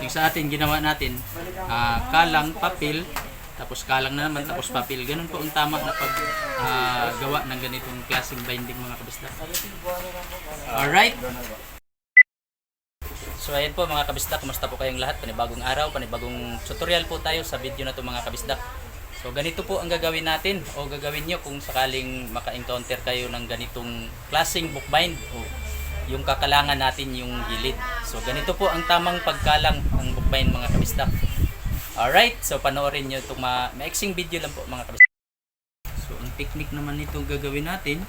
Yung sa atin, ginawa natin, ah, kalang, papel, tapos kalang na naman, tapos papel. Ganun po ang tama na paggawa ng ganitong klaseng binding mga kabisda. Alright? So ayan po mga kabisdak, kumusta po kayong lahat? Panibagong araw, panibagong tutorial po tayo sa video na to mga kabisdak. So ganito po ang gagawin natin o gagawin nyo kung sakaling maka-encounter kayo ng ganitong klaseng bookbind o yung kakalangan natin yung gilid. So ganito po ang tamang pagkalang ng bookbind mga kabisdak. Alright, so panoorin nyo itong ma maiksing video lang po mga kabisdak. So ang technique naman nito gagawin natin,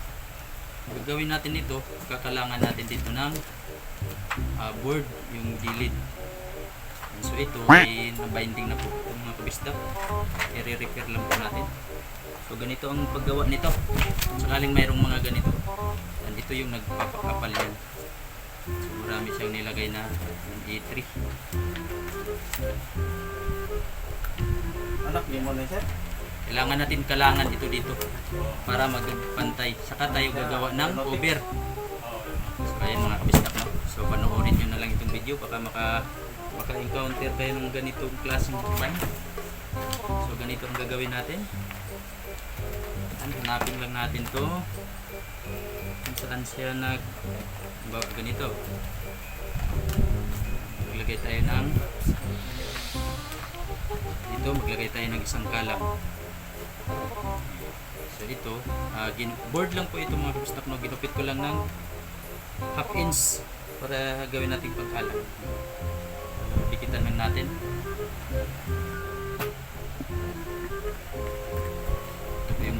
gagawin natin ito, kakalangan natin dito ng ah, board, yung gilid. So ito ay na-binding na po itong mga kabisdak. I-repair lang po natin. So ganito ang paggawa nito. Sakaling mayroong mga ganito. And ito yung nagpapakapal yan. So marami siyang nilagay na yung E3. Anak, mo na sir? Kailangan natin kalangan ito dito para magpantay. Saka tayo gagawa ng over. So ayan mga kabisdak no. So panoorin nyo na lang itong video baka maka maka-encounter kayo ng ganitong klaseng bookbind. So ganito ang gagawin natin. Hanapin lang natin to. Kung saan siya nag ganito. Maglagay tayo ng dito maglagay tayo ng isang kalang. So ito, ah, gin- board lang po ito mga kabistak no. Ginupit ko lang ng half inch para gawin nating pagkalang. So, dikitan lang natin.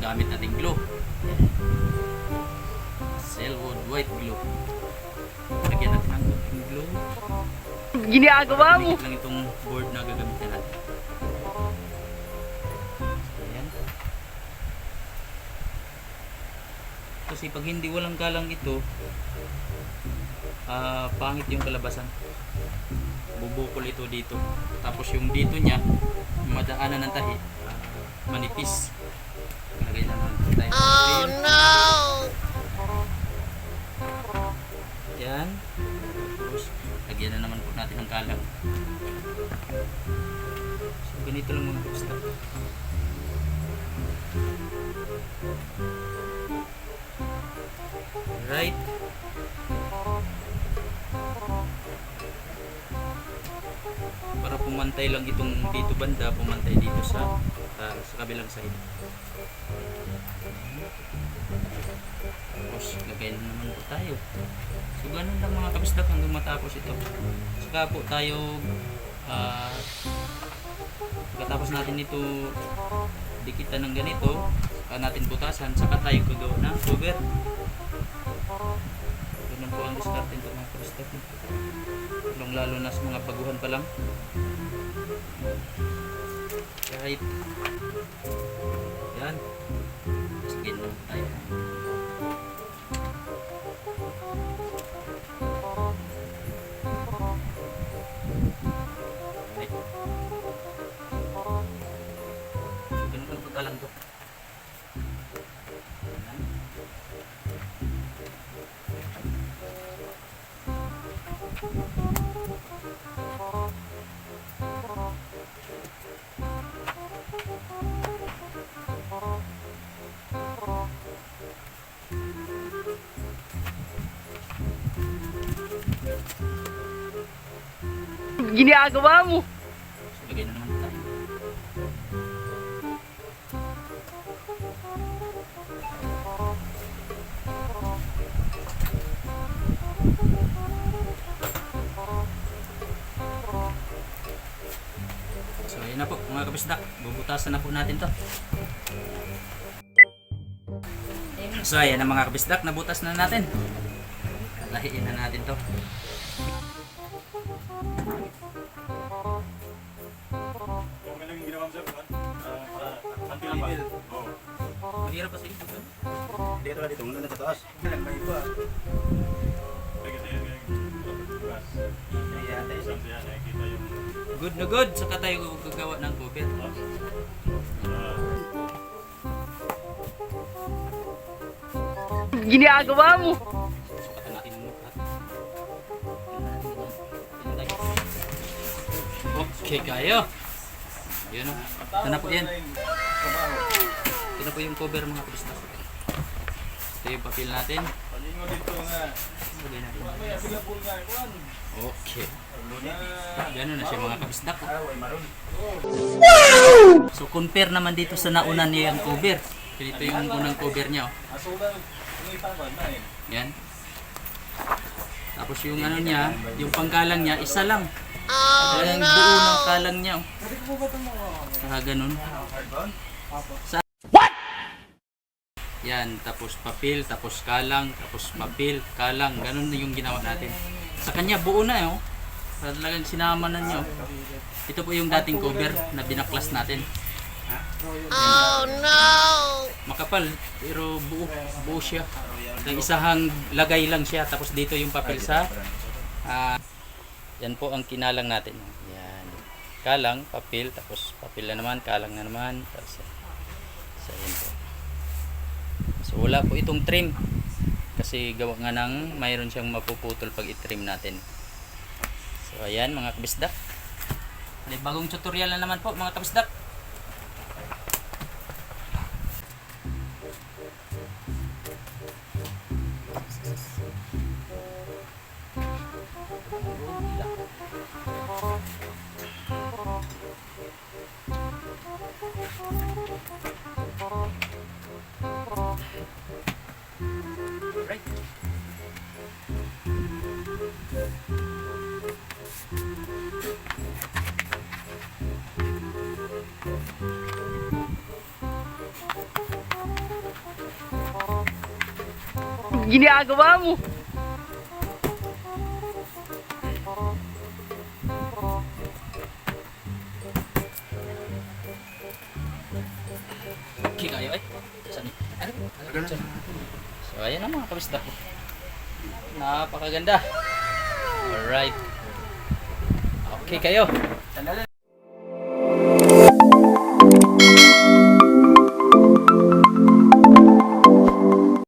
Gamit nating glue. Cellwood white glue. Lagyan natin ng konting glue. Ginagawa mo. Lang itong board na gagamitin natin. Ayan. Kasi pag hindi walang galang ito, ah pangit yung kalabasan. Bubukol ito dito. Tapos yung dito niya, madaanan ng tahi, ah, manipis. Oh no! Yan. Tapos, lagyan na naman po natin ng kalang. So, ganito lang mga gusto. Right. Para pumantay lang itong dito banda, pumantay dito sa ah, sa kabilang side. Tapos, lagay na naman po tayo. So, ganun lang mga kabisdak hanggang matapos ito. Saka po tayo, ah, pagkatapos natin ito dikitan ng ganito, saka natin butasan, saka tayo gagawa ng cover. Ganun po ang diskarte nito mga kabisdak. Lalo lalo na sa mga baguhan pa lang. Kahit yan. Sige na tayo. Right. Ganun lang pagkalang to. Yan. Ginagawa mo. Na naman tayo. So, ayan na po mga kabisdak. Bubutasan na po natin to. So, ayan na mga kabisdak. Nabutas na natin. Lahiin na natin to. Anti-level. Oo. Mahirap kasi ito. Dito na dito, muna na sa taas. Ilang may iba. Good na good. Saka tayo gagawa ng ah, Ginagawa mo. Sukatan natin. Okay kayo. Yun o. Ito na po yan. Ito na po yung cover mga kabisdak. Ito yung papel natin. Palingo dito nga. Lagay natin. Okay. Ganun na siya mga kabisdak. oh. So compare naman dito sa nauna niya yung cover. Ito yung unang cover niya. Oh. Yan. Tapos yung ano niya, yung pangkalang niya, isa lang. Oh, no! buo ng kalang niya. Oh. Saka ganun. Hardbone? Yan, tapos papel, tapos kalang, tapos papel, kalang. Ganun na yung ginawa natin. Sa kanya, buo na eh. Oh. Talagang sinama na niya. Oh. Ito po yung dating cover na binaklas natin. Oh no! Makapal, pero buo, buo siya. Ang isahang lagay lang siya, tapos dito yung papel sa Ah, yan po ang kinalang natin. Yan. Kalang, papel, tapos papel na naman, kalang na naman. Tapos, so, yan po. So, wala po itong trim. Kasi gawa nga ng mayroon siyang mapuputol pag i-trim natin. So, ayan mga kabisdak. Bagong tutorial na naman po mga kabisdak. Ginagawa mo. Okay kayo ay. Saan? So ayan ang mga kabisdak ko. Napakaganda. Alright. Okay kayo. Sandali.